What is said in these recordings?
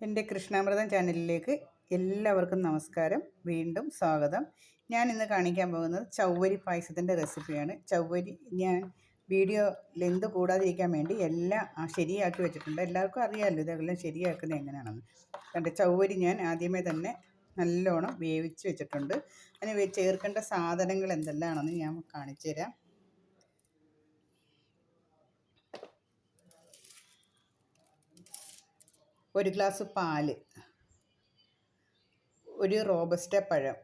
എന്റെ കൃഷ്ണാമൃതം ചാനലിലേക്ക് എല്ലാവർക്കും നമസ്കാരം. വീണ്ടും സ്വാഗതം. ഞാൻ ഇന്ന് കാണിക്കാൻ പോകുന്നത് ചൗവരി പായസത്തിന്റെ റെസിപ്പിയാണ്. ചൗവരി ഞാൻ വീഡിയോ ലെന്ത് കൂടാതിരിക്കാൻ വേണ്ടി എല്ലാം ശരിയാക്കി വെച്ചിട്ടുണ്ട്. എല്ലാവർക്കും അറിയാമല്ലോ ഇതെല്ലാം ശരിയാക്കുന്നത് എങ്ങനെയാണെന്ന്. കണ്ട് ചൗവരി ഞാൻ ആദ്യമേ തന്നെ നല്ലോണം വേവിച്ച് വെച്ചിട്ടുണ്ട്. അതിന് ചേർക്കേണ്ട സാധനങ്ങൾ എന്തെല്ലാമാണെന്ന് ഞാൻ കാണിച്ചു തരാം ഒരു ഗ്ലാസ് പാൽ ഒരു റോബസ്റ്റ പഴം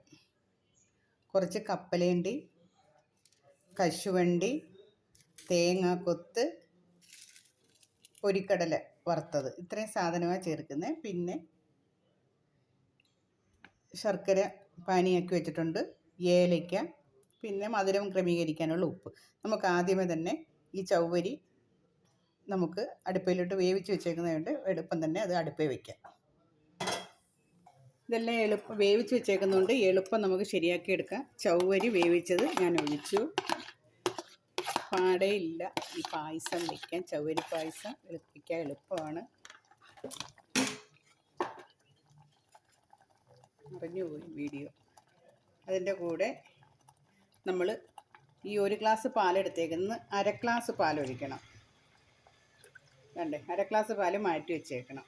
കുറച്ച് കപ്പലേണ്ടി കശുവണ്ടി തേങ്ങ കൊത്ത് പൊരിക്കടല വറുത്തത്. ഇത്രയും സാധനമാണ് ചേർക്കുന്നത് പിന്നെ ശർക്കര പാനിയാക്കി വെച്ചിട്ടുണ്ട്. ഏലയ്ക്ക. പിന്നെ മധുരം ക്രമീകരിക്കാനുള്ള ഉപ്പ്. നമുക്ക് ആദ്യമേ തന്നെ ഈ ചൗവരി നമുക്ക് അടുപ്പയിലിട്ട് വേവിച്ച് വെച്ചേക്കുന്നതുകൊണ്ട് എളുപ്പം തന്നെ അത് അടുപ്പേ വയ്ക്കാം ഇതെല്ലാം എളുപ്പം വേവിച്ച് വെച്ചേക്കുന്നതുകൊണ്ട് എളുപ്പം നമുക്ക് ശരിയാക്കി എടുക്കാം. ചൗവരി വേവിച്ചത് ഞാൻ ഒഴിച്ചു. ഇല്ല. ഈ പായസം വയ്ക്കാൻ ചൗവരി പായസം എളുപ്പിക്കാൻ എളുപ്പമാണ്. പറഞ്ഞു പോയി വീഡിയോ. അതിന്റെ കൂടെ നമ്മൾ ഈ ഒരു ഗ്ലാസ് പാലെടുത്തേക്കുന്നത്. അര ഗ്ലാസ് പാലൊഴിക്കണം. വേണ്ടേ അര ഗ്ലാസ് പാൽ മാറ്റി വെച്ചേക്കണം.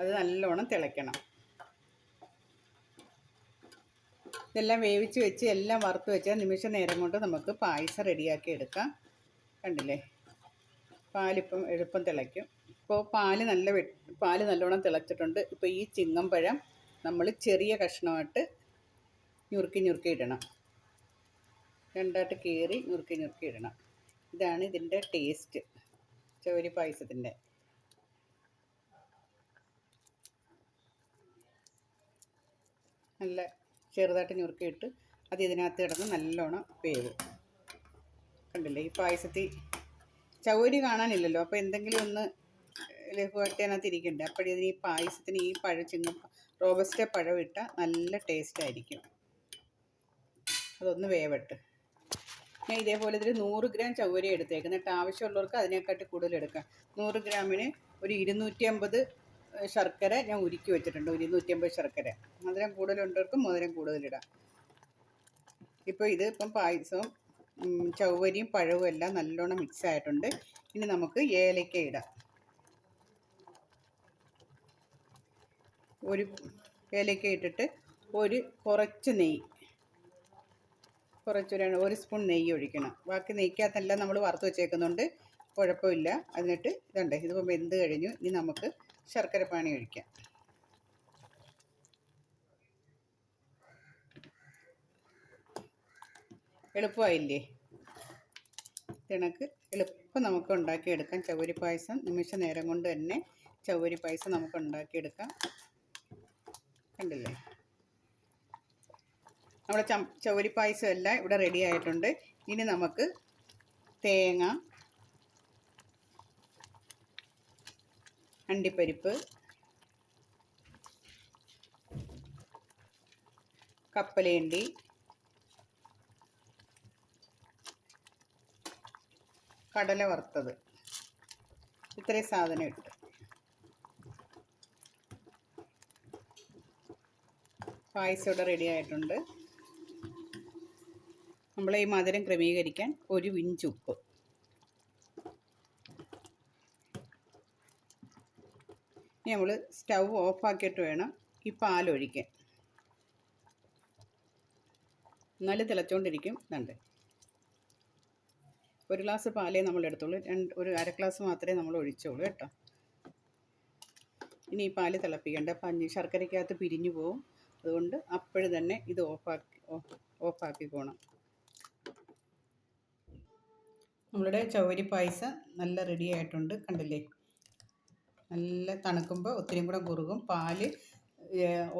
അത് നല്ലോണം തിളയ്ക്കണം. ഇതെല്ലാം വേവിച്ച് വെച്ച് എല്ലാം വറുത്ത് വെച്ചാൽ നിമിഷ നേരം കൊണ്ട് നമുക്ക് പായസം റെഡിയാക്കി എടുക്കാം. കണ്ടില്ലേ? പാലിപ്പം എളുപ്പം തിളയ്ക്കും. ഇപ്പോൾ പാൽ നല്ല പാൽ നല്ലോണം തിളച്ചിട്ടുണ്ട്. ഇപ്പോൾ ഈ ചിങ്ങമ്പഴം നമ്മൾ ചെറിയ കഷ്ണമായിട്ട് ഞുറുക്കി ഞുറുക്കി ഇടണം. രണ്ടായിട്ട് കീറി ഞുറുക്കി ഞുറുക്കി ഇടണം. ഇതാണ് ഇതിന്റെ ടേസ്റ്റ്. ചവരി പായസത്തിന്റെ. നല്ല ചെറുതായിട്ട് ഞുറുക്കിയിട്ട് അത് ഇതിനകത്ത് കിടന്ന് നല്ലോണം വേവും. കണ്ടില്ലേ? ഈ പായസത്തിൽ ചവരി കാണാനില്ലല്ലോ? അപ്പോൾ എന്തെങ്കിലും ഒന്ന് ലഘുവായിട്ട് അതിനകത്ത് ഇരിക്കണ്ടേ അപ്പോഴതിന് ഈ പായസത്തിന് ഈ പഴ ചിങ്ങ റോബസ്റ്റ പഴം ഇട്ടാൽ നല്ല ടേസ്റ്റായിരിക്കും അതൊന്ന് വേവട്ട്. ഞാൻ ഇതേപോലെ ഇതിൽ നൂറ് ഗ്രാം ചൗവരി എടുത്തേക്കുന്നത് എന്നിട്ട് ആവശ്യമുള്ളവർക്ക് അതിനെക്കാട്ടി കൂടുതൽ എടുക്കാം. നൂറ് ഗ്രാമിന് ഒരു ഇരുന്നൂറ്റി അമ്പത് ശർക്കര ഞാൻ ഉരുക്കി വെച്ചിട്ടുണ്ട്. ഒരു ഇരുന്നൂറ്റി അമ്പത് ശർക്കര. മധുരം കൂടുതലുള്ളവർക്ക് മധുരം കൂടുതലിടാം ഇപ്പോൾ ഇത് ഇപ്പം പായസവും ചൗവരിയും പഴവും എല്ലാം നല്ലോണം മിക്സ് ആയിട്ടുണ്ട്. ഇനി നമുക്ക് ഏലയ്ക്ക ഇടാം. ഒരു ഏലയ്ക്ക ഇട്ടിട്ട് ഒരു കുറച്ച് നെയ്യ്. കുറച്ചൊരു ഒരു സ്പൂൺ നെയ്യ് ഒഴിക്കണം. ബാക്കി നെയ്ക്കകത്തെല്ലാം നമ്മൾ വറുത്ത് വെച്ചേക്കുന്നുണ്ട് കുഴപ്പമില്ല. എന്നിട്ട് ഇതുണ്ട് ഇതിപ്പോൾ വെന്ത് കഴിഞ്ഞു. ഇനി നമുക്ക് ശർക്കര പാനി ഒഴിക്കാം. എളുപ്പമായില്ലേ? തിണക്ക് എളുപ്പം നമുക്ക് ഉണ്ടാക്കിയെടുക്കാം. ചവരി പായസം നിമിഷ നേരം കൊണ്ട് തന്നെ ചവരി പായസം നമുക്ക് ഉണ്ടാക്കിയെടുക്കാം. കണ്ടില്ലേ? നമ്മുടെ ചം ചവരി പായസം എല്ലാം ഇവിടെ റെഡി ആയിട്ടുണ്ട്. ഇനി നമുക്ക് തേങ്ങ അണ്ടിപ്പരിപ്പ് കപ്പലേണ്ടി കടല വറുത്തത്. ഇത്രയും സാധനം ഇട്ട്. പായസം ഇവിടെ റെഡി ആയിട്ടുണ്ട്. നമ്മൾ ഈ മധുരം ക്രമീകരിക്കാൻ ഒരു ഇഞ്ചുപ്പ് ഇനി നമ്മൾ സ്റ്റൗ ഓഫാക്കിയിട്ട് വേണം ഈ പാലൊഴിക്കാൻ. നല്ല തിളച്ചുകൊണ്ടിരിക്കും ഇതുണ്ട് ഒരു ഗ്ലാസ് പാലേ നമ്മൾ എടുത്തുള്ളൂ. രണ്ട് ഒരു അര ഗ്ലാസ് മാത്രമേ നമ്മൾ ഒഴിച്ചോളൂ കേട്ടോ. ഇനി ഈ പാൽ തിളപ്പിക്കേണ്ട. പഞ്ഞി ശർക്കരയ്ക്കകത്ത് പിരിഞ്ഞു പോവും. അതുകൊണ്ട് അപ്പോഴും തന്നെ ഇത് ഓഫാക്കി ഓഫാക്കി പോകണം നമ്മളുടെ ചവരി പായസം നല്ല റെഡി ആയിട്ടുണ്ട്. കണ്ടില്ലേ? നല്ല തണുക്കുമ്പോൾ ഒത്തിരിയും കൂടെ കുറുകും. പാൽ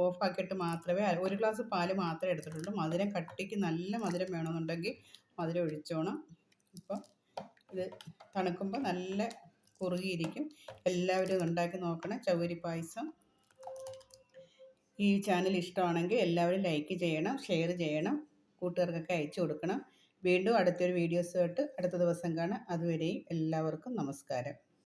ഓഫാക്കിയിട്ട് മാത്രമേ ഒരു ഗ്ലാസ് പാൽ മാത്രമേ എടുത്തിട്ടുള്ളൂ. മധുരം കട്ടിക്ക് നല്ല മധുരം വേണമെന്നുണ്ടെങ്കിൽ മധുരം ഒഴിച്ചോണം. അപ്പം ഇത് തണുക്കുമ്പോൾ നല്ല കുറുകിയിരിക്കും. എല്ലാവരും ഉണ്ടാക്കി നോക്കണം. ചവരി പായസം. ഈ ചാനൽ ഇഷ്ടമാണെങ്കിൽ എല്ലാവരും ലൈക്ക് ചെയ്യണം ഷെയർ ചെയ്യണം കൂട്ടുകാർക്കൊക്കെ അയച്ചു കൊടുക്കണം. വീണ്ടും അടുത്തൊരു വീഡിയോസുമായിട്ട് അടുത്ത ദിവസം കാണാം. അതുവരെയും എല്ലാവർക്കും നമസ്കാരം.